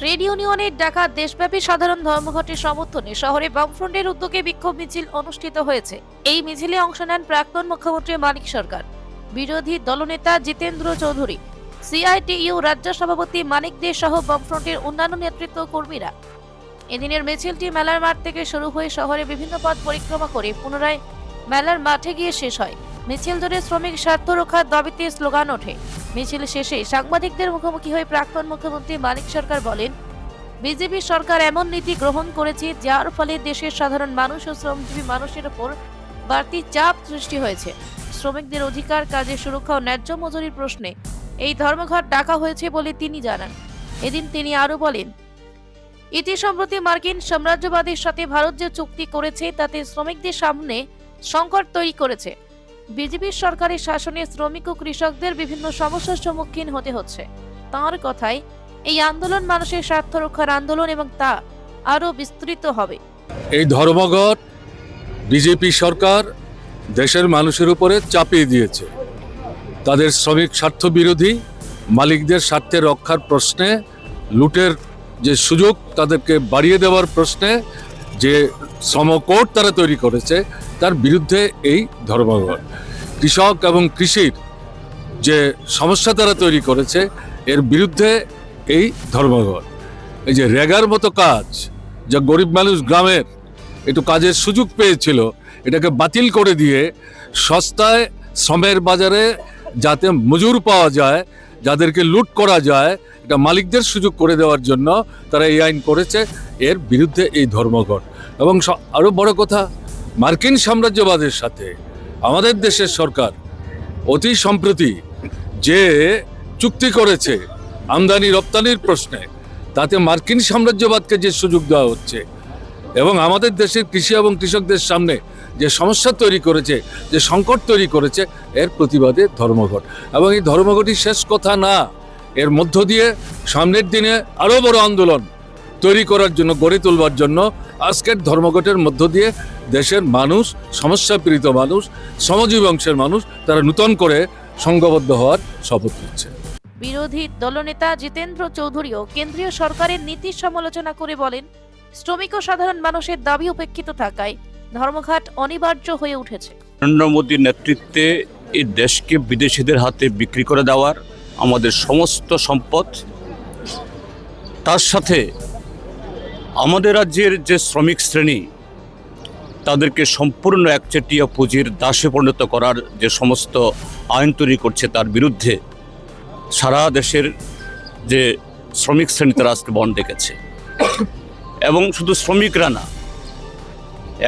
Trade ইউনিয়নের ডাকা দেশব্যাপী সাধারণ ধর্মঘটের সমর্থনে শহরে বামফ্রন্টের উদ্যোগে বিক্ষোভ মিছিল অনুষ্ঠিত হয়েছে। এই মিছিলে অংশ নেন প্রাক্তন মুখ্যমন্ত্রী মানিক সরকার। বিরোধী দলনেতা জিতেন্দ্র চৌধুরী, সিআইটিইউ রাজ্য সভাপতি মানিক দে সহ বামফ্রন্টের অন্যান্য নেতৃত্ব কর্মীরা। এদিনের মিছিলটি মেলার মাঠ থেকে শুরু হয়ে শহরে বিভিন্ন পথ পরিক্রমা করে পুনরায় মেলার মাঠে গিয়ে শেষ হয়। মিছিল ধরে শ্রমিক স্বার্থ রক্ষার দাবিতে স্লোগান ওঠে। মিছিল শেষে সাংবাদিকদের মুখোমুখি হয়ে প্রাক্তন মুখ্যমন্ত্রী মানিক সরকার বলেন, বিজেপি সরকার এমন নীতি গ্রহণ করেছে যার ফলে দেশের সাধারণ মানুষ ও শ্রমজীবী মানুষের ওপর বাড়তি চাপ সৃষ্টি হয়েছে। শ্রমিকদের অধিকার, কাজের সুরক্ষা ও ন্যায্য মজুরির প্রশ্নে এই ধর্মঘট ডাকা হয়েছে বলে তিনি জানান। এদিন তিনি আরও বলেন ইতি সম্প্রতি মার্কিন সাম্রাজ্যবাদের সাথে ভারত যে চুক্তি করেছে, তাতে শ্রমিকদের সামনে সংকট তৈরি করেছে। বিজেপির সরকারের শাসনে শ্রমিক ও কৃষকদের বিভিন্ন সমস্যার সম্মুখীন হতে হচ্ছে। তাঁর কথায়, এই আন্দোলন মানুষের স্বার্থ রক্ষার আন্দোলন এবং তা আরও বিস্তৃত হবে। এই ধর্মঘট বিজেপি সরকার দেশের মানুষের উপরে চাপিয়ে দিয়েছে। তাদের শ্রমিক স্বার্থ বিরোধী, মালিকদের স্বার্থে রক্ষার প্রশ্নে, লুটের যে সুযোগ তাদেরকে বাড়িয়ে দেওয়ার প্রশ্নে যে শ্রমকোট তারা তৈরি করেছে তার বিরুদ্ধে এই ধর্মঘট। কৃষক এবং কৃষির যে সমস্যা তারা তৈরি করেছে, এর বিরুদ্ধে এই ধর্মঘট। এই যে রেগার মতো কাজ, যা গরিব মানুষ গ্রামের একটু কাজের সুযোগ পেয়েছিল, এটাকে বাতিল করে দিয়ে সস্তায় শ্রমের বাজারে যাতে মজুর পাওয়া যায়, যাদেরকে লুট করা যায়, এটা মালিকদের সুযোগ করে দেওয়ার জন্য তারা এই আইন করেছে। এর বিরুদ্ধে এই ধর্মঘট। এবং আরও আরও বড় কথা মার্কিন সাম্রাজ্যবাদের সাথে আমাদের দেশের সরকার অতি সম্প্রতি যে চুক্তি করেছে আমদানি রপ্তানির প্রশ্নে, তাতে মার্কিন সাম্রাজ্যবাদকে যে সুযোগ দেওয়া হচ্ছে এবং আমাদের দেশের কৃষি এবং কৃষকদের সামনে যে সমস্যা তৈরি করেছে, যে সংকট তৈরি করেছে, এর প্রতিবাদে ধর্মঘট। এবং এই ধর্মঘটই শেষ কথা না, এর মধ্য দিয়ে সামনের দিনে আরও বড় আন্দোলন তৈরি করার জন্য গড়ে তোলবার জন্য আজকের ধর্মঘটের মধ্য দিয়ে দেশের মানুষ সমস্যাপীড়িত মানুষ শ্রমজীবী অংশের মানুষ তারা নূতন করে সংঘবদ্ধ হওয়ার শপথ নিচ্ছে। বিরোধী দলনেতা জিতেন্দ্র চৌধুরীও কেন্দ্রীয় সরকারের নীতির সমালোচনা করে বলেন শ্রমিক ও সাধারণ মানুষের দাবি উপেক্ষিত থাকায় ধর্মঘট অনিবার্য হয়ে উঠেছে। নরেন্দ্র মোদীর নেতৃত্বে এই দেশকে বিদেশিদের হাতে বিক্রি করে দেওয়ার আমাদের সমস্ত সম্পদ তার সাথে আমাদের রাজ্যের যে শ্রমিক শ্রেণি, তাদেরকে সম্পূর্ণ একচেটিয়া পুঁজির দাসে পরিণত করার যে সমস্ত আইন তৈরি করছে তার বিরুদ্ধে সারা দেশের যে শ্রমিক শ্রেণি তারা আজকে বন ডেকেছে। এবং শুধু শ্রমিকরা না,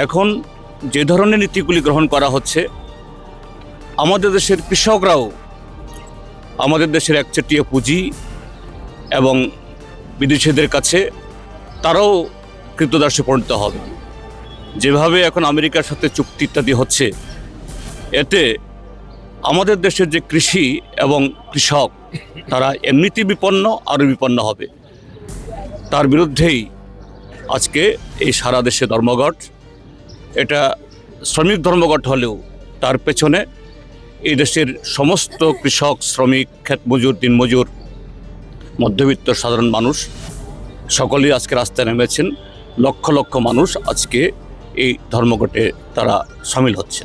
এখন যে ধরনের নীতিগুলি গ্রহণ করা হচ্ছে, আমাদের দেশের কৃষকরাও আমাদের দেশের একচেটিয়া পুঁজি এবং বিদেশিদের কাছে তারাও কৃতদাসে পরিণত হবে। যেভাবে এখন আমেরিকার সাথে চুক্তি ইত্যাদি হচ্ছে, এতে আমাদের দেশের যে কৃষি এবং কৃষক, তারা এমনিতেই বিপন্ন আরও বিপন্ন হবে। তার বিরুদ্ধেই আজকে এই সারা দেশে ধর্মঘট, এটা শ্রমিক ধর্মঘট হলেও তার পেছনে এই দেশের সমস্ত কৃষক, শ্রমিক ক্ষেত মজুর দিনমজুর, মধ্যবিত্ত সাধারণ মানুষ সকলেই আজকে রাস্তায় নেমেছেন। লক্ষ লক্ষ মানুষ আজকে এই ধর্মঘটে তারা সামিল হচ্ছে